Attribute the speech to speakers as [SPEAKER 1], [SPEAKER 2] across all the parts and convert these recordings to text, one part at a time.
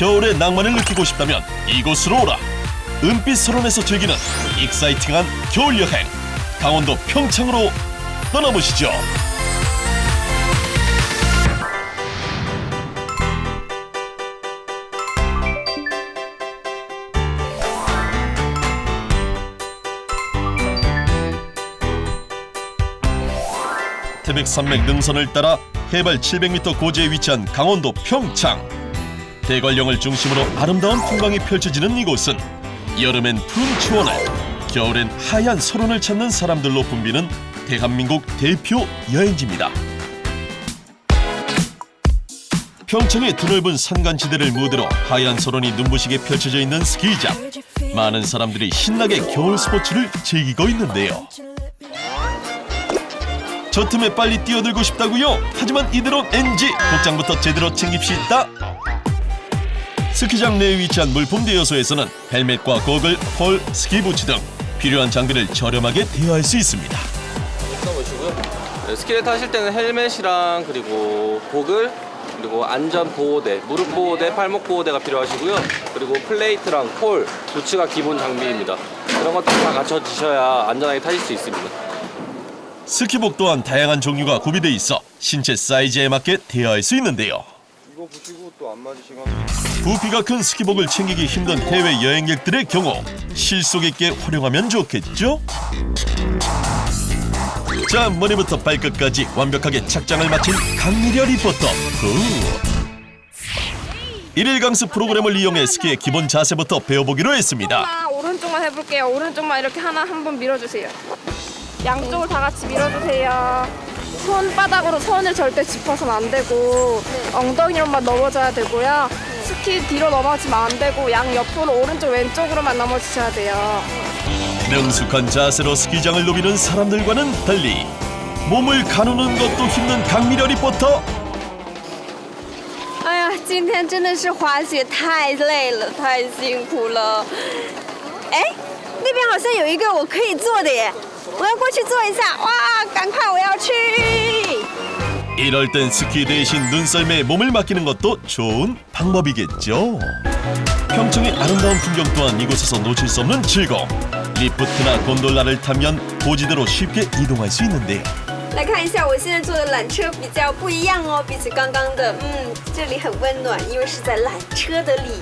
[SPEAKER 1] 겨울의 낭만을 느끼고 싶다면 이곳으로 오라. 은빛 설원에서 즐기는 익사이팅한 겨울 여행. 강원도 평창으로 떠나보시죠. 태백산맥 능선을 따라 해발 700m 고지에 위치한 강원도 평창. 대관령을 중심으로 아름다운 풍광이 펼쳐지는 이곳은 여름엔 푸른 초원을, 겨울엔 하얀 설원을 찾는 사람들로 붐비는 대한민국 대표 여행지입니다. 평창의 드넓은 산간지대를 무대로 하얀 설원이 눈부시게 펼쳐져 있는 스키장. 많은 사람들이 신나게 겨울 스포츠를 즐기고 있는데요. 저 틈에 빨리 뛰어들고 싶다고요? 하지만 이대로 NG! 복장부터 제대로 챙깁시다. 스키장 내에 위치한 물품 대여소에서는 헬멧과 고글, 폴, 스키 부츠 등 필요한 장비를 저렴하게 대여할 수 있습니다.
[SPEAKER 2] 써보시고요. 네, 스키를 타실 때는 헬멧이랑 그리고 고글 그리고 안전 보호대, 무릎 보호대, 팔목 보호대가 필요하시고요. 그리고 플레이트랑 폴, 부츠가 기본 장비입니다. 이런 것들 다 갖춰지셔야 안전하게 타실 수 있습니다.
[SPEAKER 1] 스키복 또한 다양한 종류가 구비돼 있어 신체 사이즈에 맞게 대여할 수 있는데요.
[SPEAKER 3] 이거 보시고 또 안 맞으시면
[SPEAKER 1] 부피가 큰 스키복을 챙기기 힘든 해외 여행객들의 경우 실속 있게 활용하면 좋겠죠? 자 머리부터 발끝까지 완벽하게 착장을 마친 강미려 리포터 굿! 일일 강습 프로그램을 이용해 스키의 기본 자세부터 배워보기로 했습니다
[SPEAKER 4] 아, 오른쪽만 해볼게요. 오른쪽만 이렇게 하나 한번 밀어주세요. 양쪽을 다 같이 밀어주세요. 손바닥으로 손을 절대 짚어서는 안 되고 엉덩이로만 넘어져야 되고요. 스키 뒤로 넘어지면 안 되고 양 옆으로 오른쪽 왼쪽으로만 넘어지셔야 돼요.
[SPEAKER 1] 능숙한 자세로 스키장을 누비는 사람들과는 달리 몸을 가누는 것도 힘든 강미려 리포터
[SPEAKER 5] 哎呀，今天真的是滑雪太累了，太辛苦了。哎，那边好像有一个我可以坐的耶， 我要过去坐一下。哇，赶快我要去！
[SPEAKER 1] 이럴 땐 스키 대신 눈썰매에 몸을 맡기는 것도 좋은 방법이겠죠. 평창의 아름다운 풍경 또한 이곳에서 놓칠 수 없는 즐거움. 리프트나 곤돌라를 타면 고지대로 쉽게 이동할 수 있는데요.
[SPEAKER 5] 来看一下，我现在坐的缆车比较不一样哦，比起刚刚的，嗯，这里很温暖，因为是在缆车的里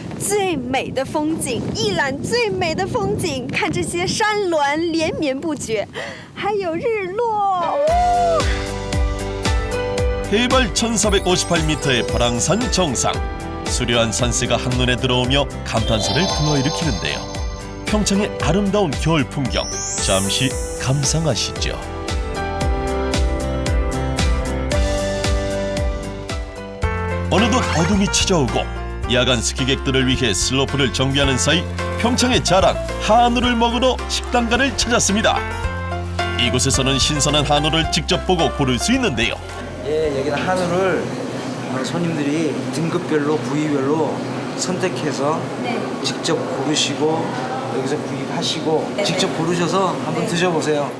[SPEAKER 5] 最美的风景，一览最美的风景，看这些山峦连绵不绝，还有日落。
[SPEAKER 1] 해발 1458m의 바랑산 정상. 수려한 산세가 한눈에 들어오며 감탄사를 불러일으키는데요. 평창의 아름다운 겨울 풍경 잠시 감상하시죠. 어느덧 어둠이 찾아오고 야간 스키객들을 위해 슬로프를 정비하는 사이 평창의 자랑 한우를 먹으러 식당가를 찾았습니다. 이곳에서는 신선한 한우를 직접 보고 고를 수 있는데요.
[SPEAKER 6] 예, 여기는 한우를 어, 손님들이 등급별로 부위별로 선택해서 직접 고르시고 여기서 구입하시고 직접 고르셔서 한번 드셔보세요.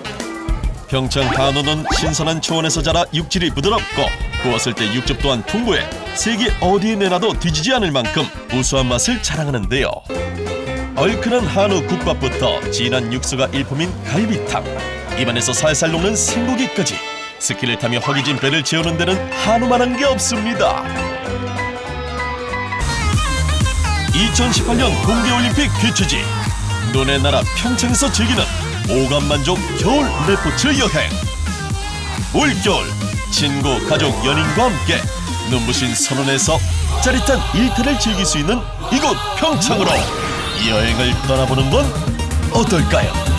[SPEAKER 1] 평창 한우는 신선한 초원에서 자라 육질이 부드럽고 구웠을 때 육즙 또한 풍부해 세계 어디에 내놔도 뒤지지 않을 만큼 우수한 맛을 자랑하는데요. 얼큰한 한우 국밥부터 진한 육수가 일품인 갈비탕, 입안에서 살살 녹는 생고기까지 스키를 타며 허기진 배를 채우는 데는 한우만한 게 없습니다. 2018년 동계올림픽 개최지 눈의 나라 평창에서 즐기는 오감 만족 겨울 레포츠 여행 올겨울 친구 가족 연인과 함께 눈부신 선원에서 짜릿한 일탈을 즐길 수 있는 이곳 평창으로 여행을 떠나보는 건 어떨까요?